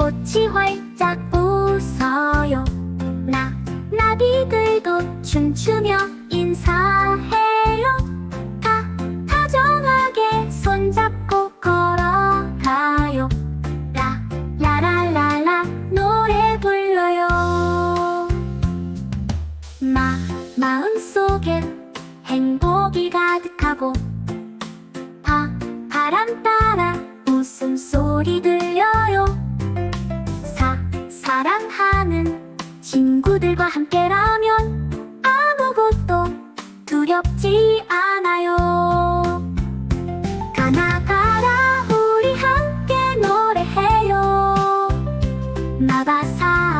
꽃이 활짝 웃어요. 나 나비들도 춤추며 인사해요. 다 다정하게 손잡고 걸어가요. 라 라라라라 노래 불러요. 마 마음속엔 행복이 가득하고 바 바람 따라 사랑하는 친구들과 함께라면 아무것도 두렵지 않아요. 가나 가라 우리 함께 노래해요. 마바사